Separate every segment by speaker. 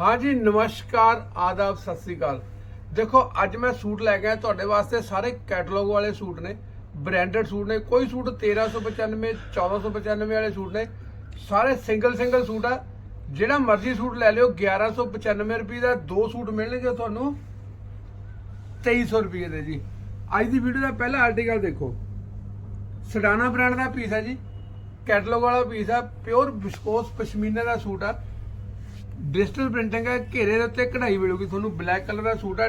Speaker 1: ਹਾਂਜੀ, ਨਮਸਕਾਰ, ਆਦਾਬ, ਸਤਿ ਸ੍ਰੀ ਅਕਾਲ। ਦੇਖੋ, ਅੱਜ ਮੈਂ ਸੂਟ ਲੈ ਕੇ ਆਇਆ, ਤੁਹਾਡੇ ਵਾਸਤੇ ਸਾਰੇ ਕੈਟਲੌਗ ਵਾਲੇ ਸੂਟ ਨੇ ਬ੍ਰਾਂਡਡ ਸੂਟ ਨੇ, ਕੋਈ ਸੂਟ 1395 1495 ਵਾਲੇ ਸੂਟ ਨੇ, ਸਾਰੇ ਸਿੰਗਲ ਸਿੰਗਲ ਸੂਟ ਆ। ਜਿਹੜਾ ਮਰਜ਼ੀ ਸੂਟ ਲੈ ਲਿਓ 1195 ਰੁਪਏ ਦਾ ਦੋ ਸੂਟ ਮਿਲਣਗੇ ਤੁਹਾਨੂੰ 2300 ਰੁਪਏ ਦੇ ਜੀ। ਅੱਜ ਦੀ ਵੀਡੀਓ ਦਾ ਪਹਿਲਾ ਆਰਟੀਕਲ ਦੇਖੋ। ਸਡਾਨਾ ਬ੍ਰਾਂਡ ਦਾ ਪੀਸ ਹੈ ਜੀ ਕੈਟਲੌਗ ਵਾਲਾ ਪੀਸ ਆ ਪਿਓਰ ਵਿਸਕੋਸ ਪਸ਼ਮੀਨਾ ਦਾ ਸੂਟ ਆ। ਡਿਜੀਟਲ ਪ੍ਰਿੰਟਿੰਗ ਹੈ, ਘੇਰੇ ਦੇ ਉੱਤੇ ਕਢਾਈ ਮਿਲੂਗੀ, ਤੁਹਾਨੂੰ ਬਲੈਕ ਕਲਰ ਦਾ ਸੂਟ ਹੈ,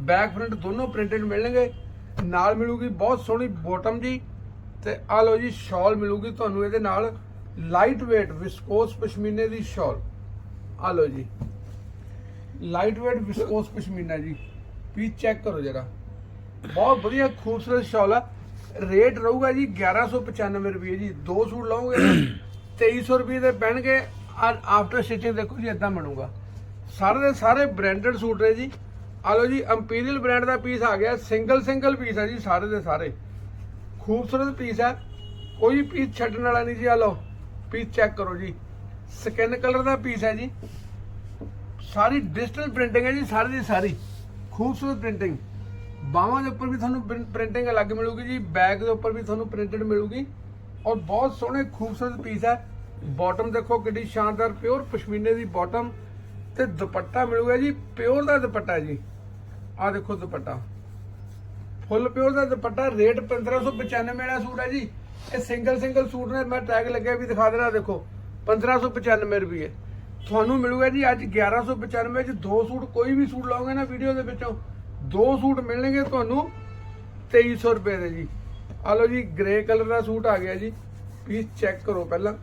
Speaker 1: ਬੈਕ ਫਰੰਟ ਦੋਨੋਂ ਪ੍ਰਿੰਟਡ ਮਿਲਣਗੇ, ਨਾਲ ਮਿਲੂਗੀ ਬਹੁਤ ਸੋਹਣੀ ਬੋਟਮ ਜੀ, ਤੇ ਆ ਲਓ ਜੀ ਸ਼ਾਲ ਮਿਲੂਗੀ ਤੁਹਾਨੂੰ ਇਹਦੇ ਨਾਲ ਲਾਈਟ weight ਵਿਸਕੋਸ ਪਸ਼ਮੀਨੇ ਦੀ ਸ਼ਾਲ ਆ ਲਓ ਜੀ ਲਾਈਟ weight ਵਿਸਕੋਸ ਪਸ਼ਮੀਨਾ ਜੀ ਪੀਸ ਚੈੱਕ ਕਰੋ ਜਰਾ, ਬਹੁਤ ਵਧੀਆ ਖੂਬਸੂਰਤ ਸ਼ਾਲ ਆ ਰੇਟ ਰਹੂਗਾ ਜੀ 1195 ਰੁਪਏ ਜੀ, ਦੋ ਸੂਟ ਲਓਗੇ 2300 ਰੁਪਏ ਦੇ ਪੈਣਗੇ ਔਰ ਆਫਟਰ ਸਟਿਚਿੰਗ ਦੇਖੋ ਜੀ ਇਦਾਂ ਬਣੂਗਾ। ਸਾਰੇ ਦੇ ਸਾਰੇ ਬ੍ਰਾਂਡਡ ਸੂਟ ਨੇ ਜੀ। ਆ ਲਓ ਜੀ ਇੰਪੀਰੀਅਲ ਬ੍ਰਾਂਡ ਦਾ ਪੀਸ ਆ ਗਿਆ ਸਿੰਗਲ ਸਿੰਗਲ ਪੀਸ ਹੈ ਜੀ ਸਾਰੇ ਦੇ ਸਾਰੇ। ਖੂਬਸੂਰਤ ਪੀਸ ਹੈ ਕੋਈ ਪੀਸ ਛੱਡਣ ਵਾਲਾ ਨਹੀਂ ਜੀ ਆ ਲਓ ਪੀਸ ਚੈੱਕ ਕਰੋ ਜੀ। ਸਕਿਨ ਕਲਰ ਦਾ ਪੀਸ ਹੈ ਜੀ। ਸਾਰੀ ਡਿਜੀਟਲ ਪ੍ਰਿੰਟਿੰਗ ਹੈ ਜੀ, ਸਾਰੀ ਦੀ ਸਾਰੀ। ਖੂਬਸੂਰਤ ਪ੍ਰਿੰਟਿੰਗ ਬਾਹਾਂ ਦੇ ਉੱਪਰ ਵੀ ਤੁਹਾਨੂੰ ਪ੍ਰਿੰਟਿੰਗ ਅਲੱਗ ਮਿਲੂਗੀ ਜੀ ਬੈਕ ਦੇ ਉੱਪਰ ਵੀ ਤੁਹਾਨੂੰ ਪ੍ਰਿੰਟਡ ਮਿਲੂਗੀ। ਔਰ ਬਹੁਤ ਸੋਹਣੇ, ਖੂਬਸੂਰਤ ਪੀਸ ਹੈ ਬਾਟਮ ਦੇਖੋ ਕਿੰਨੀ ਸ਼ਾਨਦਾਰ ਪਿਓਰ ਪਸ਼ਮੀਨੇ ਦੀ ਬਾਟਮ ਤੇ ਦੁਪੱਟਾ ਮਿਲੂਗਾ ਜੀ ਪਿਓਰ ਦਾ ਦੁਪੱਟਾ ਜੀ। ਆਹ ਦੇਖੋ ਦੁਪੱਟਾ। ਫੁੱਲ ਪਿਓਰ ਦਾ ਦੁਪੱਟਾ ਰੇਟ 1595 ਵਾਲਾ ਸੂਟ ਹੈ ਜੀ। ਇਹ ਸਿੰਗਲ ਸਿੰਗਲ ਸੂਟ ਨੇ, ਮੈਂ ਟੈਗ ਲੱਗਿਆ ਵੀ ਦਿਖਾ ਦੇਣਾ ਦੇਖੋ 1595 ਰੁਪਏ। ਤੁਹਾਨੂੰ ਮਿਲੂਗਾ ਜੀ ਅੱਜ 1195 ਚ ਦੋ ਸੂਟ, ਕੋਈ ਵੀ ਸੂਟ ਲਾਓਗੇ ਨਾ ਵੀਡੀਓ ਦੇ ਵਿੱਚੋਂ, ਦੋ ਸੂਟ ਮਿਲਣਗੇ ਤੁਹਾਨੂੰ 2300 ਰੁਪਏ ਦੇ ਜੀ। ਆ ਲਓ ਜੀ ਗ੍ਰੇ ਕਲਰ ਦਾ ਸੂਟ ਆ ਗਿਆ ਜੀ। ਪੀਸ ਚੈੱਕ ਕਰੋ ਪਹਿਲਾਂ।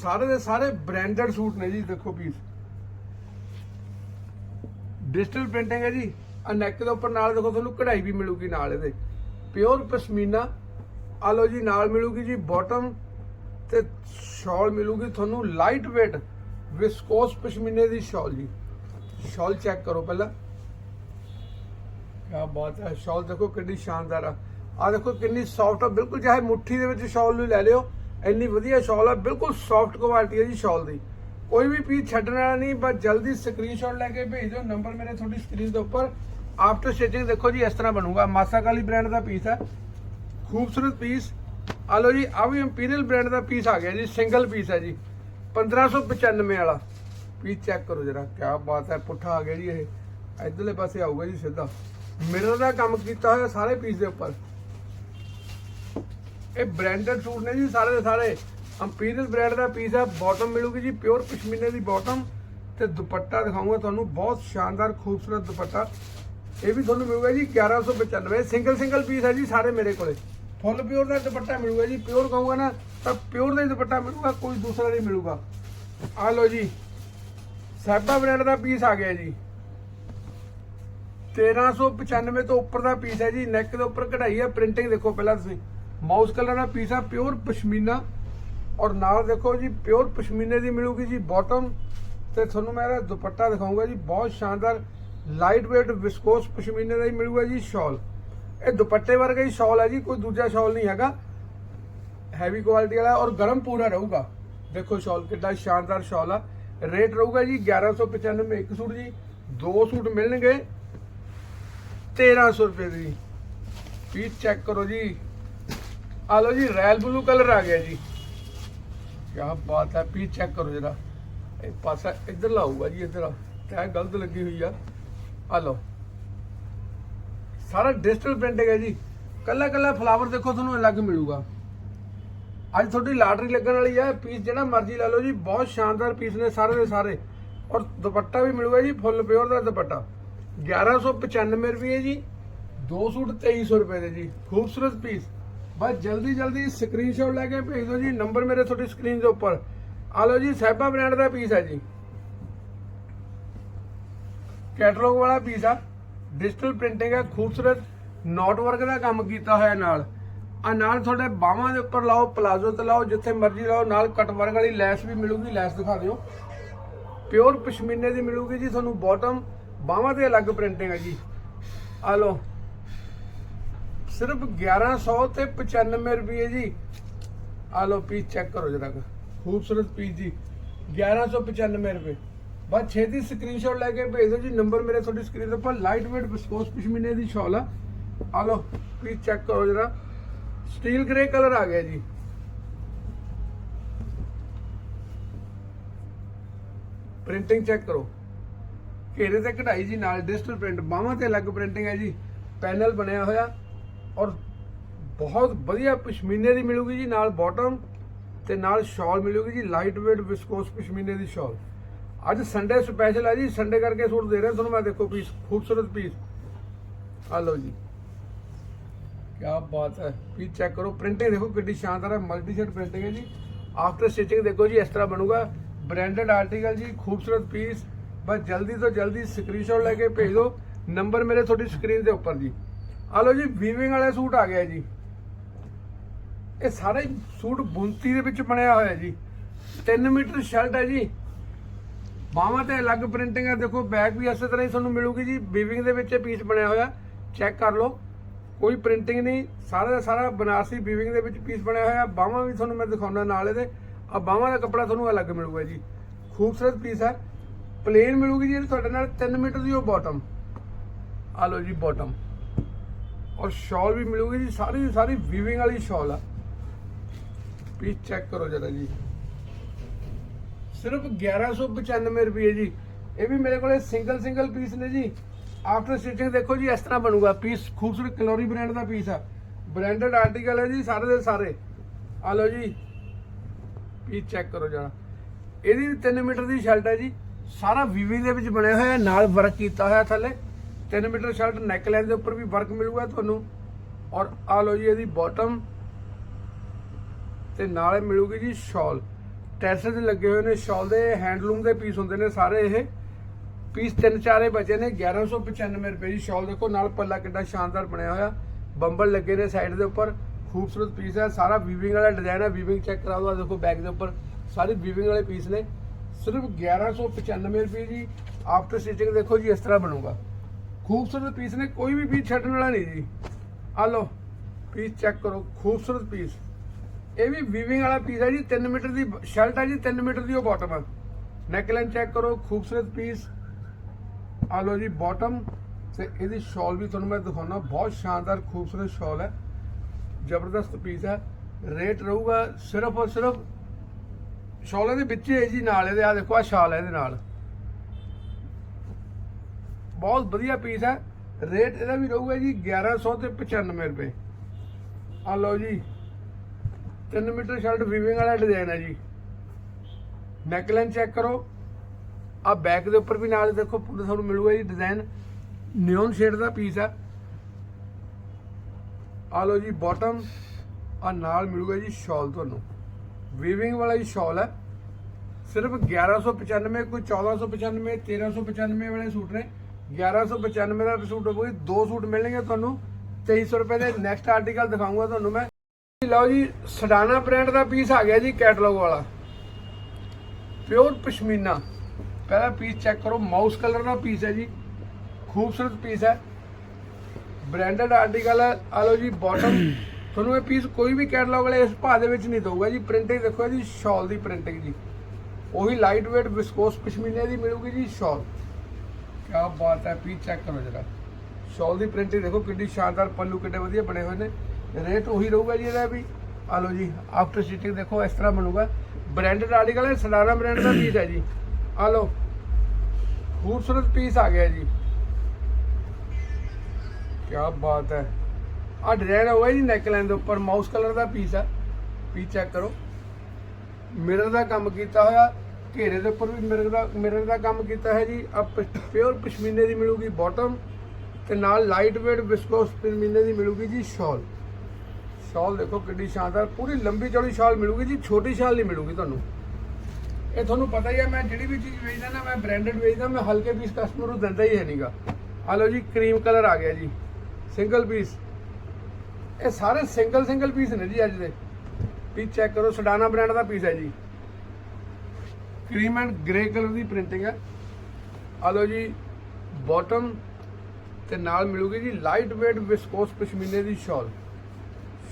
Speaker 1: ਸਾਰੇ ਦੇ ਸਾਰੇ ਬ੍ਰਾਂਡਡ ਸੂਟ ਨੇ ਜੀ, ਦੇਖੋ ਪੀਸ ਡਿਜੀਟਲ ਪ੍ਰਿੰਟਿੰਗ ਹੈ ਜੀ। ਆ ਨੈਕ ਦੇ ਉੱਪਰ ਨਾਲ ਦੇਖੋ ਤੁਹਾਨੂੰ ਕਢਾਈ ਵੀ ਮਿਲੂਗੀ ਨਾਲ ਇਹਦੇ। ਪਿਓਰ ਪਸ਼ਮੀਨਾ ਆ ਲਓ ਜੀ, ਨਾਲ ਮਿਲੂਗੀ ਜੀ ਬਾਟਮ ਤੇ ਸ਼ਾਲ ਮਿਲੂਗੀ ਤੁਹਾਨੂੰ ਲਾਈਟ weight ਵਿਸਕੋਸ ਪਸ਼ਮੀਨੇ ਦੀ ਸ਼ਾਲ ਜੀ। ਸ਼ਾਲ ਚੈੱਕ ਕਰੋ ਪਹਿਲਾਂ। ਕੀ ਬਾਤ ਹੈ ਸ਼ਾਲ ਦੇਖੋ ਕਿੰਨੀ ਸ਼ਾਨਦਾਰ ਆ। ਆ ਦੇਖੋ ਕਿੰਨੀ ਸੌਫਟ ਆ, ਬਿਲਕੁਲ ਚਾਹੇ ਮੁੱਠੀ ਦੇ ਵਿੱਚ ਸ਼ਾਲ ਨੂੰ ਲੈ ਲਿਓ। ਇੰਨੀ ਵਧੀਆ ਸ਼ਾਲ ਆ, ਬਿਲਕੁਲ ਸੌਫਟ ਕੁਆਲਿਟੀ ਹੈ ਜੀ ਸ਼ਾਲ ਦੀ। ਕੋਈ ਵੀ ਪੀਸ ਛੱਡਣ ਵਾਲਾ ਨਹੀਂ, ਬਸ ਜਲਦੀ ਸਕਰੀਨਸ਼ਾਟ ਲੈ ਕੇ ਭੇਜ ਦਿਓ ਨੰਬਰ ਮੇਰੇ ਤੁਹਾਡੀ ਸਕਰੀਨ ਦੇ ਉੱਪਰ। ਆਫਟਰ ਸਟਿਚਿੰਗ ਦੇਖੋ ਜੀ, ਇਸ ਤਰ੍ਹਾਂ ਬਣੂਗਾ। ਮਾਸਾ ਕਾਲੀ ਬ੍ਰਾਂਡ ਦਾ ਪੀਸ ਹੈ ਖੂਬਸੂਰਤ ਪੀਸ ਆ ਲਓ ਜੀ ਆ ਵੀ ਇੰਪੀਰੀਅਲ ਬ੍ਰਾਂਡ ਦਾ ਪੀਸ ਆ ਗਿਆ ਜੀ ਸਿੰਗਲ ਪੀਸ ਹੈ ਜੀ। 1595 ਵਾਲਾ। ਪੀਸ ਚੈੱਕ ਕਰੋ ਜਰਾ ਕੀ ਬਾਤ ਹੈ, ਪੁੱਠਾ ਆ ਗਿਆ ਜੀ ਇਹ। ਇਧਰਲੇ ਪਾਸੇ ਆਊਗਾ ਜੀ ਸਿੱਧਾ। ਮਿਰਰ ਦਾ ਕੰਮ ਕੀਤਾ ਹੋਇਆ ਸਾਰੇ ਪੀਸ ਦੇ ਉੱਪਰ। ਇਹ ਬ੍ਰਾਂਡਡ ਸੂਟ ਨੇ ਜੀ ਸਾਰੇ ਦੇ ਸਾਰੇ। ਇੰਪੀਰੀਅਲ ਬ੍ਰਾਂਡ ਦਾ ਪੀਸ ਹੈ ਬਾਟਮ ਮਿਲੂਗੀ ਜੀ ਪਿਓਰ ਪਸ਼ਮੀਨੇ ਦੀ ਬਾਟਮ ਤੇ ਦੁਪੱਟਾ ਦਿਖਾਉਂਗਾ ਤੁਹਾਨੂੰ, ਬਹੁਤ ਸ਼ਾਨਦਾਰ, ਖੂਬਸੂਰਤ ਦੁਪੱਟਾ। ਇਹ ਵੀ ਤੁਹਾਨੂੰ ਮਿਲੂਗਾ ਜੀ 1195 ਸਿੰਗਲ ਸਿੰਗਲ ਪੀਸ ਹੈ ਜੀ ਸਾਰੇ ਮੇਰੇ ਕੋਲੇ। ਫੁੱਲ ਪਿਓਰ ਦਾ ਦੁਪੱਟਾ ਮਿਲੂਗਾ ਜੀ ਪਿਓਰ ਕਹੂੰਗਾ ਨਾ, ਤਾਂ ਪਿਓਰ ਦਾ ਹੀ ਦੁਪੱਟਾ ਮਿਲੂਗਾ, ਕੋਈ ਦੂਸਰਾ ਨਹੀਂ ਮਿਲੂਗਾ। ਆ ਲਓ ਜੀ ਸਾਹਿਬਾ ਬ੍ਰਾਂਡ ਦਾ ਪੀਸ ਆ ਗਿਆ ਜੀ। 1395 ਤੋਂ ਉੱਪਰ ਦਾ ਪੀਸ ਹੈ ਜੀ ਨੈਕ ਦੇ ਉੱਪਰ ਕਢਾਈ ਹੈ ਪ੍ਰਿੰਟਿੰਗ ਦੇਖੋ ਪਹਿਲਾਂ ਤੁਸੀਂ। ਮਾਊਸ ਕਲਰ ਦਾ ਪੀਸ ਆ ਪਿਓਰ ਪਸ਼ਮੀਨਾ। ਔਰ ਨਾਲ ਦੇਖੋ ਜੀ ਪਿਓਰ ਪਸ਼ਮੀਨੇ ਦੀ ਮਿਲੂਗੀ ਜੀ ਬਾਟਮ ਤੇ ਤੁਹਾਨੂੰ ਮੈਂ ਇਹਦਾ ਦੁਪੱਟਾ ਦਿਖਾਉਂਗਾ ਜੀ, ਬਹੁਤ ਸ਼ਾਨਦਾਰ ਲਾਈਟ weight ਵਿਸਕੋਸ ਪਸ਼ਮੀਨੇ ਦਾ ਹੀ ਮਿਲੂਗਾ ਜੀ ਸ਼ਾਲ ਇਹ ਦੁਪੱਟੇ ਵਰਗਾ ਹੀ ਸ਼ਾਲ ਹੈ ਜੀ, ਕੋਈ ਦੂਜਾ ਸ਼ਾਲ ਨਹੀਂ ਹੈਗਾ। ਹੈਵੀ ਕੁਆਲਿਟੀ ਵਾਲਾ ਔਰ ਗਰਮ ਪੂਰਾ ਰਹੂਗਾ। ਦੇਖੋ ਸ਼ਾਲ ਕਿੱਡਾ ਸ਼ਾਨਦਾਰ ਸ਼ਾਲ ਆ। ਰੇਟ ਰਹੂਗਾ ਜੀ 1195 ਇੱਕ ਸੂਟ ਜੀ, ਦੋ ਸੂਟ ਮਿਲਣਗੇ। 1300 ਰੁਪਏ ਦੀ। ਪੀਸ ਚੈੱਕ ਕਰੋ ਜੀ। ਆ ਲਓ ਜੀ, ਰੈਲ ਬਲੂ ਕਲਰ ਆ ਗਿਆ ਜੀ। ਕੀ ਬਾਤ ਹੈ ਪੀਸ ਚੈੱਕ ਕਰੋ ਜਰਾ। ਇਹ ਪਾਸਾ ਇੱਧਰ ਲਾਊਗਾ ਜੀ, ਇੱਧਰ। ਤੈ ਗਲਤ ਲੱਗੀ ਹੋਈ ਆ। ਆ ਲਓ। ਸਾਰਾ ਡਿਜੀਟਲ ਪ੍ਰਿੰਟਿੰਗ ਹੈ ਜੀ। ਕੱਲਾ ਕੱਲਾ ਫਲਾਵਰ ਦੇਖੋ, ਤੁਹਾਨੂੰ ਅਲੱਗ ਮਿਲੂਗਾ। ਅੱਜ ਤੁਹਾਡੀ ਲਾਟਰੀ ਲੱਗਣ ਵਾਲੀ ਹੈ ਪੀਸ ਜਿਹੜਾ ਮਰਜ਼ੀ ਲੈ ਲਓ ਜੀ, ਬਹੁਤ ਸ਼ਾਨਦਾਰ ਪੀਸ ਨੇ ਸਾਰੇ ਦੇ ਸਾਰੇ। ਔਰ ਦੁਪੱਟਾ ਵੀ ਮਿਲੂਗਾ ਜੀ ਫੁੱਲ ਪਿਓਰ ਦਾ ਦੁਪੱਟਾ। 1195 ਰੁਪਏ ਜੀ, ਦੋ ਸੂਟ 2300 ਰੁਪਏ ਦੇ ਜੀ। ਖੂਬਸੂਰਤ ਪੀਸ ਬਸ ਜਲਦੀ ਜਲਦੀ ਸਕਰੀਨਸ਼ਾਟ ਲੈ ਕੇ ਭੇਜ ਦਿਓ ਜੀ ਨੰਬਰ ਮੇਰੇ ਤੁਹਾਡੀ ਸਕਰੀਨ ਦੇ ਉੱਪਰ। ਆ ਲਓ ਜੀ ਸਹਿਬਾ ਬ੍ਰਾਂਡ ਦਾ ਪੀਸ ਹੈ ਜੀ। ਕੈਟਲੌਗ ਵਾਲਾ ਪੀਸ ਆ। ਡਿਜੀਟਲ ਪ੍ਰਿੰਟਿੰਗ ਹੈ, ਖੂਬਸੂਰਤ ਨੋਟ ਵਰਕ ਦਾ ਕੰਮ ਕੀਤਾ ਹੋਇਆ ਨਾਲ। ਆ ਨਾਲ ਤੁਹਾਡੇ ਬਾਹਾਂ ਦੇ ਉੱਪਰ ਲਾਓ ਪਲਾਜ਼ੋ ਤੇ ਲਾਓ, ਜਿੱਥੇ ਮਰਜ਼ੀ ਲਾਓ, ਨਾਲ ਕਟ ਵਰਕ ਵਾਲੀ ਲੈਸ ਵੀ ਮਿਲੂਗੀ, ਲੈਸ ਦਿਖਾ ਦਿਓ। ਪਿਓਰ ਪਸ਼ਮੀਨੇ ਦੀ ਮਿਲੂਗੀ ਜੀ, ਤੁਹਾਨੂੰ ਬਾਟਮ ਬਾਹਾਂ ਤੇ ਅਲੱਗ ਪ੍ਰਿੰਟਿੰਗ ਹੈ ਜੀ। ਆ ਲਓ ਸਿਰਫ 1100 ਤੇ 95 ਰੁਪਏ ਜੀ। ਆ ਲਓ ਪੀਸ ਚੈੱਕ ਕਰੋ ਜਰਾ ਖੂਬਸੂਰਤ ਪੀਸ ਜੀ। 1195 ਰੁਪਏ। ਬਸ ਛੇਤੀ ਸਕਰੀਨਸ਼ਾਟ ਲੈ ਕੇ ਭੇਜ ਦਿਓ ਜੀ। ਨੰਬਰ ਮੇਰੇ ਤੁਹਾਡੀ ਸਕਰੀਨ ਦੇ ਉੱਪਰ ਲਾਈਟ weight ਵਿਸਕੋਸ ਪਸ਼ਮੀਨੇ ਦੀ ਸ਼ਾਲ ਆ। ਆ ਲਓ ਪਲੀਜ਼ ਚੈੱਕ ਕਰੋ ਜਰਾ। ਸਟੀਲ ਗ੍ਰੇ ਕਲਰ ਆ ਗਿਆ ਜੀ। ਪ੍ਰਿੰਟਿੰਗ ਚੈੱਕ ਕਰੋ। ਘੇਰੇ ਤੇ ਕਢਾਈ ਜੀ ਨਾਲ ਡਿਜੀਟਲ ਪ੍ਰਿੰਟ ਬਾਹਾਂ ਤੇ ਅਲੱਗ ਪ੍ਰਿੰਟਿੰਗ ਹੈ ਜੀ। ਪੈਨਲ ਬਣਿਆ ਹੋਇਆ। ਔਰ ਬਹੁਤ ਵਧੀਆ ਪਸ਼ਮੀਨੇ ਦੀ ਮਿਲੂਗੀ ਜੀ, ਨਾਲ ਬਾਟਮ ਤੇ ਨਾਲ ਸ਼ਾਲ ਮਿਲੂਗੀ ਜੀ ਲਾਈਟ weight ਵਿਸਕੋਸ ਪਸ਼ਮੀਨੇ ਦੀ ਸ਼ਾਲ ਅੱਜ ਸੰਡੇ ਸਪੈਸ਼ਲ ਆ ਜੀ ਸੰਡੇ ਕਰਕੇ ਸੂਟ ਦੇ ਰਹੇ ਤੁਹਾਨੂੰ ਮੈਂ, ਦੇਖੋ ਪੀਸ ਖੂਬਸੂਰਤ ਪੀਸ ਆ ਲਓ ਜੀ। ਕੀ ਬਾਤ ਹੈ ਪੀਸ ਚੈੱਕ ਕਰੋ। ਪ੍ਰਿੰਟਿੰਗ ਦੇਖੋ ਕਿੰਨੀ ਸ਼ਾਨਦਾਰ ਹੈ ਮਲਟੀ ਸ਼ੇਡ ਪ੍ਰਿੰਟਿੰਗ ਹੈ ਜੀ। ਆਫਟਰ ਸਟਿਚਿੰਗ ਦੇਖੋ ਜੀ, ਇਸ ਤਰ੍ਹਾਂ ਬਣੂਗਾ। ਬ੍ਰਾਂਡਡ ਆਰਟੀਕਲ ਜੀ, ਖੂਬਸੂਰਤ ਪੀਸ ਬਸ ਜਲਦੀ ਤੋਂ ਜਲਦੀ ਸਕਰੀਨਸ਼ਾਟ ਲੈ ਕੇ ਭੇਜ ਦਿਓ। ਨੰਬਰ ਮੇਰੇ ਤੁਹਾਡੀ ਸਕਰੀਨ ਦੇ ਉੱਪਰ ਜੀ। ਆ ਲਓ ਜੀ ਵੀਵਿੰਗ ਵਾਲਾ ਸੂਟ ਆ ਗਿਆ ਜੀ। ਇਹ ਸਾਰੇ ਸੂਟ ਬੁੰਤੀ ਦੇ ਵਿੱਚ ਬਣਿਆ ਹੋਇਆ ਜੀ। 3 ਮੀਟਰ ਸ਼ਰਟ ਹੈ ਜੀ। ਬਾਹਾਂ ਤੇ ਅਲੱਗ ਪ੍ਰਿੰਟਿੰਗ ਹੈ ਦੇਖੋ ਬੈਕ ਵੀ ਇਸੇ ਤਰ੍ਹਾਂ ਹੀ ਤੁਹਾਨੂੰ ਮਿਲੂਗੀ ਜੀ। ਵੀਵਿੰਗ ਦੇ ਵਿੱਚ ਇਹ ਪੀਸ ਬਣਿਆ ਹੋਇਆ। ਚੈੱਕ ਕਰ ਲਓ। ਕੋਈ ਪ੍ਰਿੰਟਿੰਗ ਨਹੀਂ। ਸਾਰਾ ਦਾ ਸਾਰਾ ਬਨਾਰਸੀ ਵੀਵਿੰਗ ਦੇ ਵਿੱਚ ਪੀਸ ਬਣਿਆ ਹੋਇਆ। ਬਾਹਾਂ ਵੀ ਤੁਹਾਨੂੰ ਮੈਂ ਦਿਖਾਉਣਾ ਨਾਲ ਇਹਦੇ। ਆ ਬਾਹਾਂ ਦਾ ਕੱਪੜਾ ਤੁਹਾਨੂੰ ਅਲੱਗ ਮਿਲੂਗਾ ਜੀ। ਖੂਬਸੂਰਤ ਪੀਸ ਹੈ ਪਲੇਨ ਮਿਲੂਗੀ ਜੀ। ਤੁਹਾਡੇ ਨਾਲ 3 ਮੀਟਰ ਦੀ ਉਹ ਬਾਟਮ ਆ ਲਓ ਜੀ ਬਾਟਮ ਔਰ ਸ਼ਾਲ ਵੀ ਮਿਲੂਗੀ ਜੀ, ਸਾਰੀ ਦੀ ਸਾਰੀ ਵੀਵਿੰਗ ਵਾਲੀ ਸ਼ਾਲ ਆ। ਪੀਸ ਚੈੱਕ ਕਰੋ ਜਰਾ ਜੀ। ਸਿਰਫ 1195 ਰੁਪਏ ਜੀ। ਇਹ ਵੀ ਮੇਰੇ ਕੋਲੇ ਸਿੰਗਲ ਸਿੰਗਲ ਪੀਸ ਨੇ ਜੀ। ਆਫਟਰ ਸਟਿਚਿੰਗ ਦੇਖੋ ਜੀ, ਇਸ ਤਰ੍ਹਾਂ ਬਣੂਗਾ। ਪੀਸ ਖੂਬਸੂਰਤ ਕਲੋਰੀ ਬ੍ਰਾਂਡ ਦਾ ਪੀਸ ਆ। ਬ੍ਰਾਂਡਡ ਆਰਟੀਕਲ ਹੈ ਜੀ, ਸਾਰੇ ਦੇ ਸਾਰੇ। ਆ ਲਓ ਜੀ। ਪੀਸ ਚੈੱਕ ਕਰੋ ਜਰਾ। ਇਹਦੀ ਵੀ 3 ਮੀਟਰ ਦੀ ਸ਼ਰਟ ਹੈ ਜੀ। ਸਾਰਾ ਵੀਵਿੰਗ ਦੇ ਵਿੱਚ ਬਣਿਆ ਹੋਇਆ ਨਾਲ ਵਰਕ ਕੀਤਾ ਹੋਇਆ ਥੱਲੇ। 3 ਮੀਟਰ ਸ਼ਰਟ ਨੈਕ ਦੇ ਉੱਪਰ ਵੀ ਵਰਕ ਮਿਲੂਗਾ ਤੁਹਾਨੂੰ। ਔਰ ਆ ਲਓ ਜੀ ਇਹਦੀ ਬਾਟਮ ਤੇ ਨਾਲ ਮਿਲੂਗੀ ਜੀ ਸ਼ਾਲ ਟੈਸਲ ਦੇ ਲੱਗੇ ਹੋਏ ਨੇ ਸ਼ਾਲ ਦੇ ਹੈਂਡਲੂਮ ਦੇ ਪੀਸ ਹੁੰਦੇ ਨੇ ਸਾਰੇ ਇਹ। ਪੀਸ ਤਿੰਨ ਚਾਰੇ ਬਚੇ ਨੇ 1195 ਰੁਪਏ ਦੀ ਸ਼ਾਲ ਦੇਖੋ, ਨਾਲ ਪੱਲਾ ਕਿੰਨਾ ਸ਼ਾਨਦਾਰ ਬਣਿਆ ਹੋਇਆ। ਬੰਬਲ ਲੱਗੇ ਨੇ ਸਾਈਡ ਦੇ ਉੱਪਰ, ਖੂਬਸੂਰਤ ਪੀਸ ਹੈ। ਸਾਰਾ ਵੀਵਿੰਗ ਵਾਲਾ ਡਿਜ਼ਾਈਨ ਹੈ ਵੀਵਿੰਗ ਚੈੱਕ ਕਰਾ ਦਿਓ ਦੇਖੋ ਬੈਕ ਦੇ ਉੱਪਰ। ਸਾਰੇ ਵੀਵਿੰਗ ਵਾਲੇ ਪੀਸ ਨੇ। ਸਿਰਫ 1195 ਰੁਪਏ ਜੀ ਆਫਟਰ ਸਟਿਚਿੰਗ ਦੇਖੋ ਜੀ ਇਸ ਤਰ੍ਹਾਂ ਬਣੂਗਾ। ਖੂਬਸੂਰਤ ਪੀਸ ਨੇ, ਕੋਈ ਵੀ ਪੀਸ ਛੱਡਣ ਵਾਲਾ ਨਹੀਂ ਜੀ। ਆ ਲਓ ਪੀਸ ਚੈੱਕ ਕਰੋ, ਖੂਬਸੂਰਤ ਪੀਸ ਇਹ ਵੀ ਵੀਵਿੰਗ ਵਾਲਾ ਪੀਸ ਹੈ ਜੀ 3 ਮੀਟਰ ਦੀ ਸ਼ਰਟ ਹੈ ਜੀ 3 ਮੀਟਰ ਦੀ ਉਹ ਬਾਟਮ ਹੈ ਨੈਕ ਚੈੱਕ ਕਰੋ, ਖੂਬਸੂਰਤ ਪੀਸ ਆ ਲਓ ਜੀ ਬਾਟਮ ਤੇ ਇਹਦੀ ਸ਼ਾਲ ਵੀ ਤੁਹਾਨੂੰ ਮੈਂ ਦਿਖਾਉਣਾ, ਬਹੁਤ ਸ਼ਾਨਦਾਰ, ਖੂਬਸੂਰਤ ਸ਼ਾਲ ਹੈ। ਜ਼ਬਰਦਸਤ ਪੀਸ ਹੈ। ਰੇਟ ਰਹੂਗਾ ਸਿਰਫ ਔਰ ਸਿਰਫ ਸ਼ਾਲਾਂ ਦੇ ਵਿੱਚ ਹੈ ਜੀ, ਨਾਲ ਇਹਦੇ ਆ ਦੇਖੋ ਆ ਸ਼ਾਲ ਹੈ ਇਹਦੇ ਨਾਲ। ਬਹੁਤ ਵਧੀਆ ਪੀਸ ਹੈ। ਰੇਟ ਇਹਦਾ ਵੀ ਰਹੂਗਾ ਜੀ 1100 ਤੇ 95 ਰੁਪਏ। ਆ ਲਓ ਜੀ 3 ਮੀਟਰ ਸ਼ਰਟ ਵੀਵਿੰਗ ਵਾਲਾ ਡਿਜ਼ਾਈਨ ਹੈ ਜੀ। ਨੈਕ ਲਾਈਨ ਚੈੱਕ ਕਰੋ। ਆ ਬੈਕ ਦੇ ਉੱਪਰ ਵੀ ਨਾਲ ਦੇਖੋ ਪੂਰਾ ਤੁਹਾਨੂੰ ਮਿਲੂਗਾ ਜੀ ਡਿਜ਼ਾਈਨ ਨਿਓਨ ਸ਼ੇਡ ਦਾ ਪੀਸ ਹੈ। ਆ ਲਓ ਜੀ ਬਾਟਮ ਆ ਨਾਲ ਮਿਲੂਗਾ ਜੀ ਸ਼ਾਲ ਤੁਹਾਨੂੰ। ਵੀਵਿੰਗ ਵਾਲਾ ਹੀ ਸ਼ਾਲ ਹੈ। ਸਿਰਫ 1195 ਕੋਈ 1495 1395 ਵਾਲੇ ਸੂਟ ਨੇ। 1195 ਦਾ ਸੂਟ ਹੋਊਗਾ ਦੋ ਸੂਟ ਮਿਲਣਗੇ ਤੁਹਾਨੂੰ। 2300 ਰੁਪਏ ਦੇ ਨੈਕਸਟ ਆਰਟੀਕਲ ਦਿਖਾਉਂਗਾ ਤੁਹਾਨੂੰ ਮੈਂ। ਲਓ ਜੀ, ਸਡਾਨਾ ਬ੍ਰਾਂਡ ਦਾ ਪੀਸ ਆ ਗਿਆ ਜੀ ਕੈਟਲੌਗ ਵਾਲਾ। ਪਿਓਰ ਪਸ਼ਮੀਨਾ। ਪਹਿਲਾ ਪੀਸ ਚੈੱਕ ਕਰੋ ਮਾਊਸ ਕਲਰ ਦਾ ਪੀਸ ਹੈ ਜੀ। ਖੂਬਸੂਰਤ ਪੀਸ ਹੈ। ਬ੍ਰਾਂਡਡ ਆਰਟੀਕਲ ਹੈ। ਆ ਲਓ ਜੀ ਬਾਟਮ ਤੁਹਾਨੂੰ ਇਹ ਪੀਸ ਕੋਈ ਵੀ ਕੈਟਲੌਗ ਵਾਲੇ ਇਸ ਭਾਅ ਦੇ ਵਿੱਚ ਨਹੀਂ ਦਊਗਾ ਜੀ। ਪ੍ਰਿੰਟਿੰਗ ਦੇਖੋ ਜੀ ਸ਼ਾਲ ਦੀ ਪ੍ਰਿੰਟਿੰਗ ਜੀ। ਉਹੀ ਲਾਈਟ weight ਵਿਸਕੋਸ ਪਸ਼ਮੀਨੇ ਦੀ ਮਿਲੂਗੀ ਜੀ ਸ਼ਾਲ ਕੀ ਬਾਤ ਹੈ ਪੀਸ ਚੈੱਕ ਕਰੋ ਜਰਾ। ਸ਼ਾਲ ਦੀ ਪ੍ਰਿੰਟਿੰਗ ਦੇਖੋ ਕਿੰਨੀ ਸ਼ਾਨਦਾਰ ਪੱਲੂ ਕਿੰਨੇ ਵਧੀਆ ਬਣੇ ਹੋਏ ਨੇ। ਰੇਟ ਉਹੀ ਰਹੂਗਾ ਜੀ ਇਹਦਾ ਵੀ। ਆ ਲਓ ਜੀ ਆਫਟਰ ਸਟਿਚਿੰਗ ਦੇਖੋ ਇਸ ਤਰ੍ਹਾਂ ਬਣੂਗਾ। ਬ੍ਰਾਂਡਡ ਆਰਟੀਕਲ ਹੈ ਸਲਾਰਾ ਬ੍ਰਾਂਡ ਦਾ ਪੀਸ ਹੈ ਜੀ। ਆ ਲਓ, ਖੂਬਸੂਰਤ ਪੀਸ ਆ ਗਿਆ ਜੀ। ਕਿਆ ਬਾਤ ਹੈ। ਆ ਡਿਜ਼ਾਈਨ ਹੋਇਆ ਜੀ ਨੈਕਲਾਈਨ ਦੇ ਉੱਪਰ ਮਾਊਸ ਕਲਰ ਦਾ ਪੀਸ ਹੈ ਪੀਸ ਚੈੱਕ ਕਰੋ। ਮਿਰਰ ਦਾ ਕੰਮ ਕੀਤਾ ਹੋਇਆ। ਘੇਰੇ ਦੇ ਉੱਪਰ ਵੀ ਮਿਰਰ ਦਾ ਮਿਰਗ ਦਾ ਕੰਮ ਕੀਤਾ ਹੈ ਜੀ। ਆ ਪਿਓਰ ਪਸ਼ਮੀਨੇ ਦੀ ਮਿਲੂਗੀ ਬਾਟਮ ਤੇ ਨਾਲ ਲਾਈਟ weight ਵਿਸਕੋਸ ਪਸ਼ਮੀਨੇ ਦੀ ਮਿਲੂਗੀ ਜੀ ਸ਼ਾਲ ਸ਼ਾਲ ਦੇਖੋ ਕਿੰਨੀ ਸ਼ਾਨਦਾਰ, ਪੂਰੀ ਲੰਬੀ ਚੌੜੀ ਸ਼ਾਲ ਮਿਲੂਗੀ ਜੀ, ਛੋਟੀ ਸ਼ਾਲ ਨਹੀਂ ਮਿਲੂਗੀ ਤੁਹਾਨੂੰ। ਇਹ ਤੁਹਾਨੂੰ ਪਤਾ ਹੀ ਹੈ ਮੈਂ ਜਿਹੜੀ ਵੀ ਚੀਜ਼ ਵੇਚਦਾ ਨਾ, ਮੈਂ ਬ੍ਰਾਂਡਡ ਵੇਚਦਾ, ਮੈਂ ਹਲਕੇ ਪੀਸ ਕਸਟਮਰ ਨੂੰ ਦਿੰਦਾ ਹੀ ਹੈ ਨਹੀਂਗਾ ਆ ਲਓ ਜੀ ਕਰੀਮ ਕਲਰ ਆ ਗਿਆ ਜੀ ਸਿੰਗਲ ਪੀਸ ਇਹ ਸਾਰੇ ਸਿੰਗਲ ਸਿੰਗਲ ਪੀਸ ਨੇ ਜੀ ਅੱਜ ਦੇ। ਪੀਸ ਚੈੱਕ ਕਰੋ ਸਡਾਨਾ ਬ੍ਰਾਂਡ ਦਾ ਪੀਸ ਹੈ ਜੀ। ਕਰੀਮ ਐਂਡ ਗ੍ਰੇ ਕਲਰ ਦੀ ਪ੍ਰਿੰਟਿੰਗ ਹੈ। ਆ ਲਓ ਜੀ ਬਾਟਮ ਤੇ ਨਾਲ ਮਿਲੂਗੀ ਜੀ ਲਾਈਟ weight ਵਿਸਕੋਸ ਪਸ਼ਮੀਨੇ ਦੀ ਸ਼ਾਲ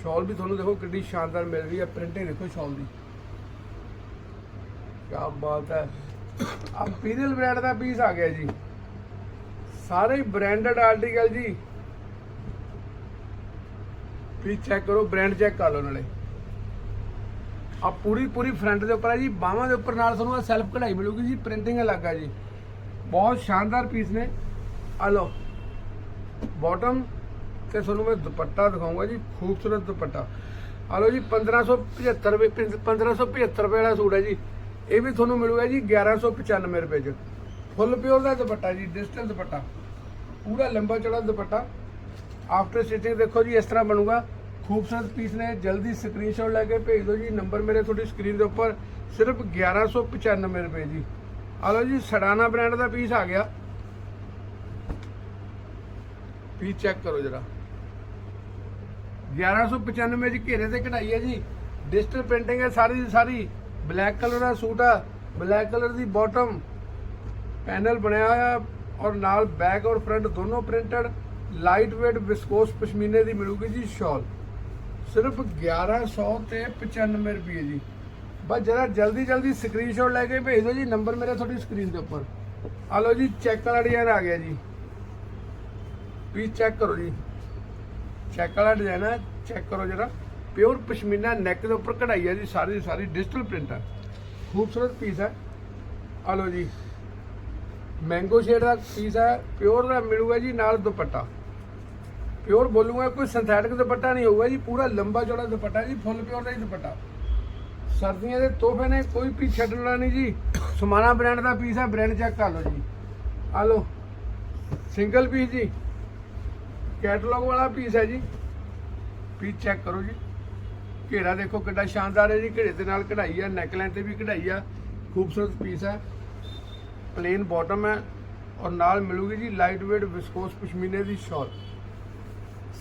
Speaker 1: ਸ਼ਾਲ ਵੀ ਤੁਹਾਨੂੰ ਦੇਖੋ ਕਿੰਨੀ ਸ਼ਾਨਦਾਰ ਮਿਲ ਰਹੀ ਹੈ ਪ੍ਰਿੰਟਿੰਗ ਦੇਖੋ ਸ਼ਾਲ ਦੀ। ਕੀ ਬਾਤ ਹੈ। ਆ ਪੀਰਲ ਬ੍ਰਾਂਡ ਦਾ ਪੀਸ ਆ ਗਿਆ ਜੀ। ਸਾਰੇ ਬ੍ਰਾਂਡਡ ਆਰਟੀਕਲ ਜੀ। ਪਲੀਜ਼ ਚੈੱਕ ਕਰੋ ਬ੍ਰਾਂਡ ਚੈੱਕ ਕਰ ਲਓ ਨਾਲੇ। ਆ ਪੂਰੀ ਪੂਰੀ ਫਰੰਟ ਦੇ ਉੱਪਰ ਹੈ ਜੀ, ਬਾਹਾਂ ਦੇ ਉੱਪਰ ਨਾਲ ਤੁਹਾਨੂੰ ਸੈਲਫ ਕਢਾਈ ਮਿਲੂਗੀ ਜੀ ਪ੍ਰਿੰਟਿੰਗ ਅਲੱਗ ਆ ਜੀ। ਬਹੁਤ ਸ਼ਾਨਦਾਰ ਪੀਸ ਨੇ। ਆ ਲਓ ਬਾਟਮ ਤੇ ਤੁਹਾਨੂੰ ਮੈਂ ਦੁਪੱਟਾ ਦਿਖਾਉਂਗਾ ਜੀ, ਖੂਬਸੂਰਤ ਦੁਪੱਟਾ। ਆ ਲਓ ਜੀ 1575 ਰੁਪਏ 1575 ਰੁਪਏ ਵਾਲਾ ਸੂਟ ਹੈ ਜੀ। ਇਹ ਵੀ ਤੁਹਾਨੂੰ ਮਿਲੂਗਾ ਜੀ 1195 ਰੁਪਏ ਚ। ਫੁੱਲ ਪਿਓਰ ਦਾ ਦੁਪੱਟਾ ਜੀ ਡਿਜੀਟਲ ਦੁਪੱਟਾ। ਪੂਰਾ ਲੰਬਾ ਚੌੜਾ ਦੁਪੱਟਾ। ਆਫਟਰ ਸਟਿਚਿੰਗ ਦੇਖੋ ਜੀ, ਇਸ ਤਰ੍ਹਾਂ ਬਣੂਗਾ। ਖੂਬਸੂਰਤ ਪੀਸ ਨੇ, ਜਲਦੀ ਸਕਰੀਨਸ਼ਾਟ ਲੈ ਕੇ ਭੇਜ ਦਿਓ ਜੀ। ਨੰਬਰ ਮੇਰੇ ਤੁਹਾਡੀ ਸਕਰੀਨ ਦੇ ਉੱਪਰ, ਸਿਰਫ 1195 ਰੁਪਏ ਜੀ। ਆ ਲਓ ਜੀ ਸੜਾਨਾ ਬ੍ਰਾਂਡ ਦਾ ਪੀਸ ਆ ਗਿਆ। ਪੀਸ ਚੈੱਕ ਕਰੋ ਜਰਾ। 1195 ਜੀ, ਘੇਰੇ ਤੇ ਕਢਾਈ ਹੈ ਜੀ। ਡਿਜੀਟਲ ਪ੍ਰਿੰਟਿੰਗ ਹੈ ਸਾਰੀ ਦੀ ਸਾਰੀ। ਬਲੈਕ ਕਲਰ ਦਾ ਸੂਟ ਆ। ਬਲੈਕ ਕਲਰ ਦੀ ਬਾਟਮ ਪੈਨਲ ਬਣਿਆ ਹੋਇਆ ਔਰ ਨਾਲ ਬੈਕ ਔਰ ਫਰੰਟ ਦੋਨੋਂ ਪ੍ਰਿੰਟਡ ਲਾਈਟ weight ਵਿਸਕੋਸ ਪਸ਼ਮੀਨੇ ਦੀ ਮਿਲੂਗੀ ਜੀ ਸ਼ਾਲ ਸਿਰਫ 1100 ਤੇ 95 ਰੁਪਏ ਜੀ। ਬਸ ਜਰਾ ਜਲਦੀ ਜਲਦੀ ਸਕਰੀਨਸ਼ਾਟ ਲੈ ਕੇ ਭੇਜ ਦਿਓ ਜੀ ਨੰਬਰ ਮੇਰਾ ਤੁਹਾਡੀ ਸਕਰੀਨ ਦੇ ਉੱਪਰ। ਆ ਲਓ ਜੀ ਚੈੱਕ ਵਾਲਾ ਡਿਜ਼ਾਈਨ ਆ ਗਿਆ ਜੀ। ਪਲੀਜ਼ ਚੈੱਕ ਕਰੋ ਜੀ। ਚੈੱਕ ਵਾਲਾ ਡਿਜ਼ਾਈਨ ਹੈ ਚੈੱਕ ਕਰੋ ਜਰਾ। ਪਿਓਰ ਪਸ਼ਮੀਨਾ ਨੈਕ ਦੇ ਉੱਪਰ ਕਢਾਈ ਹੈ ਜੀ, ਸਾਰੀ ਦੀ ਸਾਰੀ ਡਿਜੀਟਲ ਪ੍ਰਿੰਟ ਹੈ ਖੂਬਸੂਰਤ ਪੀਸ ਹੈ ਆ ਲਓ ਜੀ। ਮੈਂਗੋ ਸ਼ੇਡ ਦਾ ਪੀਸ ਹੈ ਪਿਓਰ ਦਾ ਮਿਲੂਗਾ ਜੀ ਨਾਲ ਦੁਪੱਟਾ। ਪਿਓਰ ਬੋਲੂਗਾ, ਕੋਈ ਸਿੰਥੈਟਿਕ ਦੁਪੱਟਾ ਨਹੀਂ ਹੋਊਗਾ ਜੀ, ਪੂਰਾ ਲੰਬਾ ਚੌੜਾ ਦੁਪੱਟਾ ਜੀ ਫੁੱਲ ਪਿਓਰ ਦਾ ਹੀ ਦੁਪੱਟਾ। ਸਰਦੀਆਂ ਦੇ ਤੋਹਫੇ ਨੇ, ਕੋਈ ਪੀਸ ਛੱਡਣਾ ਨਹੀਂ ਜੀ। ਸਮਾਨਾ ਬ੍ਰਾਂਡ ਦਾ ਪੀਸ ਹੈ ਬ੍ਰਾਂਡ ਚੈੱਕ ਕਰ ਲਓ ਜੀ। ਆ ਲਓ ਸਿੰਗਲ ਪੀਸ ਜੀ। ਕੈਟਲੌਗ ਵਾਲਾ ਪੀਸ ਹੈ ਜੀ। ਪੀਸ ਚੈੱਕ ਕਰੋ ਜੀ। ਘੇਰਾ ਦੇਖੋ ਕਿੰਨਾ ਸ਼ਾਨਦਾਰ ਹੈ ਜੀ ਘੇਰੇ ਦੇ ਨਾਲ ਕਢਾਈ ਹੈ ਨੈਕਲਾਈਨ ਤੇ ਵੀ ਕਢਾਈ ਆ। ਖੂਬਸੂਰਤ ਪੀਸ ਹੈ ਪਲੇਨ ਬਾਟਮ ਹੈ। ਔਰ ਨਾਲ ਮਿਲੂਗੀ ਜੀ ਲਾਈਟ weight ਵਿਸਕੋਸ ਪਸ਼ਮੀਨੇ ਦੀ ਸ਼ਾਲ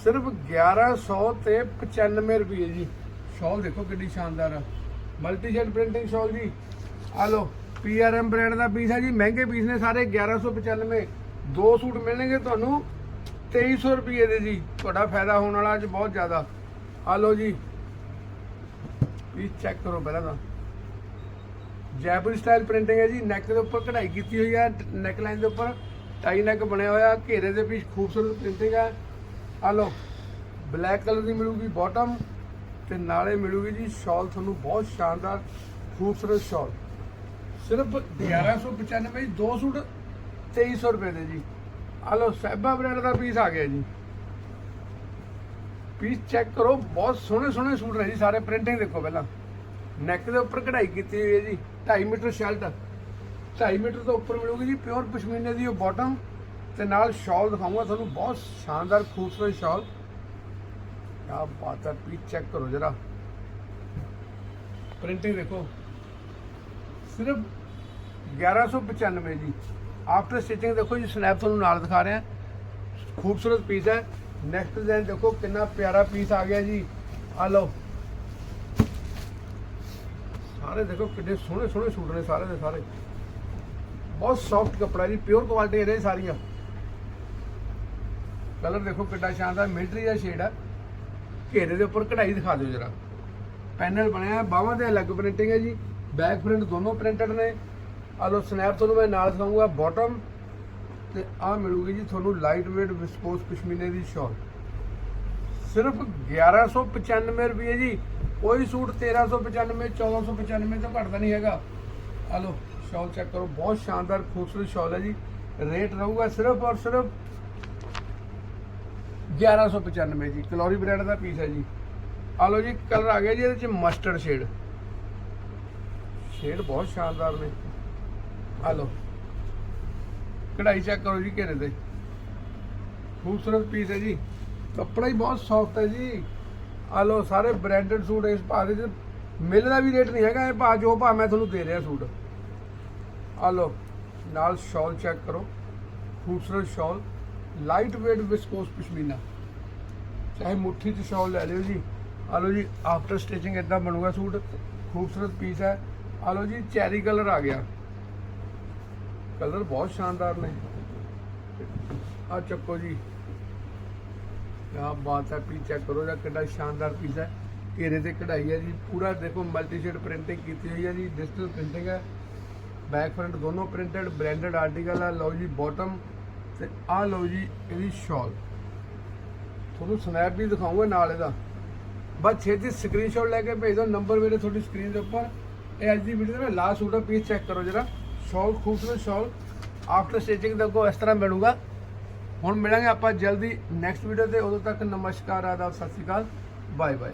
Speaker 1: ਸਿਰਫ 1100 ਤੇ 95 ਰੁਪਏ ਜੀ। ਸ਼ਾਲ ਦੇਖੋ ਕਿੰਨੀ ਸ਼ਾਨਦਾਰ ਆ। ਮਲਟੀ ਸ਼ੇਡ ਪ੍ਰਿੰਟਿੰਗ ਸ਼ਾਲ ਜੀ। ਆ ਲਓ ਪੀਆਰਐਮ ਬ੍ਰਾਂਡ ਦਾ ਪੀਸ ਹੈ ਜੀ। ਮਹਿੰਗੇ ਪੀਸ ਨੇ ਸਾਰੇ 1195 ਦੋ ਸੂਟ ਮਿਲਣਗੇ ਤੁਹਾਨੂੰ 2300 ਰੁਪਏ ਦੇ ਜੀ। ਤੁਹਾਡਾ ਫਾਇਦਾ ਹੋਣ ਵਾਲਾ ਅੱਜ ਬਹੁਤ ਜ਼ਿਆਦਾ। ਆ ਲਓ ਜੀ। ਪੀਸ ਚੈੱਕ ਕਰੋ ਪਹਿਲਾਂ ਤਾਂ। ਜੈਪੁਰੀ ਸਟਾਈਲ ਪ੍ਰਿੰਟਿੰਗ ਹੈ ਜੀ। ਨੈਕ ਦੇ ਉੱਪਰ ਕਢਾਈ ਕੀਤੀ ਹੋਈ ਹੈ। ਨੈਕ ਲਾਈਨ ਦੇ ਉੱਪਰ ਟਾਈ ਨੈਕ ਬਣਿਆ ਹੋਇਆ। ਘੇਰੇ ਦੇ ਵਿੱਚ ਖੂਬਸੂਰਤ ਪ੍ਰਿੰਟਿੰਗ ਹੈ ਆ ਲਓ ਬਲੈਕ ਕਲਰ ਦੀ ਮਿਲੂਗੀ ਬਾਟਮ ਤੇ ਨਾਲੇ ਮਿਲੂਗੀ ਜੀ ਸ਼ਾਲ ਤੁਹਾਨੂੰ ਬਹੁਤ ਸ਼ਾਨਦਾਰ, ਖੂਬਸੂਰਤ ਸ਼ਾਲ ਸਿਰਫ 1195 ਦੋ ਸੂਟ 2300 ਰੁਪਏ ਦੇ ਜੀ। ਆ ਲਓ, ਸਹਿਬਾ ਬ੍ਰਾਂਡ ਦਾ ਪੀਸ ਆ ਗਿਆ ਜੀ। ਪੀਸ ਚੈੱਕ ਕਰੋ, ਬਹੁਤ ਸੋਹਣੇ ਸੋਹਣੇ ਸੂਟ ਨੇ ਜੀ, ਸਾਰੇ ਪ੍ਰਿੰਟਿੰਗ ਦੇਖੋ ਪਹਿਲਾਂ। ਨੈਕ ਦੇ ਉੱਪਰ ਕਢਾਈ ਕੀਤੀ ਹੋਈ ਹੈ ਜੀ 2.5 ਮੀਟਰ ਸ਼ਰਟ। 2.5 ਮੀਟਰ ਤੋਂ ਉੱਪਰ ਮਿਲੂਗੀ ਜੀ ਪਿਓਰ ਪਸ਼ਮੀਨੇ ਦੀ ਉਹ ਬਾਟਮ ਤੇ ਨਾਲ ਸ਼ਾਲ ਦਿਖਾਉਂਗਾ ਤੁਹਾਨੂੰ, ਬਹੁਤ ਸ਼ਾਨਦਾਰ, ਖੂਬਸੂਰਤ ਸ਼ਾਲ। ਕਿਆ ਬਾਤ ਹੈ ਪੀਸ ਚੈੱਕ ਕਰੋ ਜਰਾ। ਪ੍ਰਿੰਟਿੰਗ ਦੇਖੋ। ਸਿਰਫ 1195 ਜੀ। ਆਫਟਰ ਸਟਿਚਿੰਗ ਦੇਖੋ ਜੀ ਸਨੈਪ ਤੁਹਾਨੂੰ ਨਾਲ ਦਿਖਾ ਰਿਹਾ। ਖੂਬਸੂਰਤ ਪੀਸ ਹੈ। ਨੈਕਸਟ ਡਿਜ਼ਾਈਨ ਦੇਖੋ, ਕਿੰਨਾ ਪਿਆਰਾ ਪੀਸ ਆ ਗਿਆ ਜੀ। ਆ ਲਓ। ਸਾਰੇ ਦੇਖੋ ਕਿੰਨੇ ਸੋਹਣੇ ਸੋਹਣੇ ਸੂਟ ਨੇ ਸਾਰੇ ਦੇ ਸਾਰੇ। ਬਹੁਤ ਸੌਫਟ ਕੱਪੜਾ ਜੀ ਪਿਓਰ ਕੁਆਲਿਟੀ ਇਹਦੇ ਸਾਰੀਆਂ। ਕਲਰ ਦੇਖੋ ਕਿੱਡਾ ਸ਼ਾਨਦਾਰ ਮਿਲਟਰੀ ਦਾ ਸ਼ੇਡ ਹੈ ਘੇਰੇ ਦੇ ਉੱਪਰ ਕਢਾਈ ਦਿਖਾ ਦਿਓ ਜਰਾ। ਪੈਨਲ ਬਣਿਆ ਬਾਹਾਂ ਦੇ ਅਲੱਗ ਪ੍ਰਿੰਟਿੰਗ ਹੈ ਜੀ। ਬੈਕ ਪ੍ਰਿੰਟ ਦੋਨੋਂ ਪ੍ਰਿੰਟਡ ਨੇ। ਆ ਲੋ ਸਨੈਪ ਤੁਹਾਨੂੰ ਮੈਂ ਨਾਲ ਦਿਖਾਉਂਗਾ ਬਾਟਮ ਤੇ ਆ ਮਿਲੂਗੀ ਜੀ ਤੁਹਾਨੂੰ ਲਾਈਟ weight ਵਿਸਕੋਸ ਪਸ਼ਮੀਨੇ ਦੀ ਸ਼ਾਲ ਸਿਰਫ 1195 ਰੁਪਏ ਜੀ। ਕੋਈ ਸੂਟ 1395 1495 ਤੋਂ ਘੱਟਦਾ ਨਹੀਂ ਹੈਗਾ। ਆ ਲੋ ਸ਼ਾਲ ਚੈੱਕ ਕਰੋ। ਬਹੁਤ ਸ਼ਾਨਦਾਰ, ਖੂਬਸੂਰਤ ਸ਼ਾਲ ਹੈ ਜੀ। ਰੇਟ ਰਹੂਗਾ ਸਿਰਫ ਔਰ ਸਿਰਫ 1195 ਜੀ, ਕਲੋਰੀ ਬ੍ਰਾਂਡ ਦਾ ਪੀਸ ਹੈ ਜੀ। ਆ ਲੋ ਜੀ ਕਲਰ ਆ ਗਿਆ ਜੀ, ਇਹਦੇ ਚ ਮਸਟਰਡ ਸ਼ੇਡ ਸ਼ੇਡ ਬਹੁਤ ਸ਼ਾਨਦਾਰ ਨੇ। ਆ ਲੋ ਕਢਾਈ ਚੈੱਕ ਕਰੋ ਜੀ ਘੇਰੇ ਤੇ। ਖੂਬਸੂਰਤ ਪੀਸ ਹੈ ਜੀ। ਕੱਪੜਾ ਹੀ ਬਹੁਤ ਸੌਫਟ ਹੈ ਜੀ। ਆ ਲੋ ਸਾਰੇ ਬ੍ਰਾਂਡਡ ਸੂਟ ਇਸ ਭਾਅ ਦੇ ਚ ਮਿਲਦਾ ਵੀ ਰੇਟ ਨਹੀਂ ਹੈਗਾ, ਇਹ ਭਾਅ ਜੋ ਭਾਅ ਮੈਂ ਤੁਹਾਨੂੰ ਦੇ ਰਿਹਾ ਸੂਟ। ਆ ਲੋ ਨਾਲ ਸ਼ਾਲ ਚੈੱਕ ਕਰੋ। ਖੂਬਸੂਰਤ ਸ਼ਾਲ ਲਾਈਟ weight ਵਿਸਕੋਸ ਪਸ਼ਮੀਨਾ। ਚਾਹੇ ਮੁੱਠੀ ਚ ਸ਼ਾਲ ਲੈ ਲਿਓ ਜੀ। ਆ ਲਓ ਜੀ ਆਫਟਰ ਸਟਿਚਿੰਗ ਇਦਾਂ ਬਣੂਗਾ ਸੂਟ। ਖੂਬਸੂਰਤ ਪੀਸ ਹੈ। ਆ ਲਓ ਜੀ ਚੈਰੀ ਕਲਰ ਆ ਗਿਆ। ਕਲਰ ਬਹੁਤ ਸ਼ਾਨਦਾਰ ਨੇ। ਆ ਚੱਕੋ ਜੀ। ਕਿਆ ਬਾਤ ਹੈ ਪੀ ਚੈੱਕ ਕਰੋ ਜਾਂ ਕਿੰਨਾ ਸ਼ਾਨਦਾਰ ਪੀਸ ਹੈ। ਘੇਰੇ ਤੇ ਕਢਾਈ ਹੈ ਜੀ। ਪੂਰਾ ਦੇਖੋ ਮਲਟੀ ਸ਼ੇਡ ਪ੍ਰਿੰਟਿੰਗ ਕੀਤੀ ਹੋਈ ਹੈ ਜੀ। ਡਿਜੀਟਲ ਪ੍ਰਿੰਟਿੰਗ ਹੈ। ਬੈਕ ਫਰੰਟ ਦੋਨੋਂ ਪ੍ਰਿੰਟਡ ਬ੍ਰਾਂਡਡ ਆਰਟੀਕਲ ਆ ਲਓ ਜੀ ਬਾਟਮ ਤੇ ਆ ਲਓ ਜੀ ਇਹਦੀ ਸ਼ਾਲ। ਤੁਹਾਨੂੰ ਸਨੈਪ ਵੀ ਦਿਖਾਉਂਗਾ ਨਾਲ ਇਹਦਾ। ਬਸ ਛੇਤੀ ਸਕਰੀਨਸ਼ਾਟ ਲੈ ਕੇ ਭੇਜ ਦਿਓ ਨੰਬਰ ਮੇਰੇ ਤੁਹਾਡੀ ਸਕਰੀਨ ਦੇ ਉੱਪਰ। ਇਹ ਅੱਜ ਦੀ ਵੀਡੀਓ ਦਾ ਲਾਸਟ ਸੂਟ ਆ ਪੀਸ ਚੈੱਕ ਕਰੋ ਜਰਾ। ਸ਼ਾਲ, ਖੂਬਸੂਰਤ ਸ਼ਾਲ। ਆਫਟਰ ਸਟਿਚਿੰਗ ਦੇਖੋ ਇਸ ਤਰ੍ਹਾਂ ਮਿਲੂਗਾ। ਹੁਣ ਮਿਲਾਂਗੇ ਆਪਾਂ ਜਲਦੀ ਨੈਕਸਟ ਵੀਡੀਓ ਤੇ। ਉਦੋਂ ਤੱਕ ਨਮਸਕਾਰ, ਆਦਾਬ, ਸਤਿ ਸ਼੍ਰੀ ਅਕਾਲ। Bye bye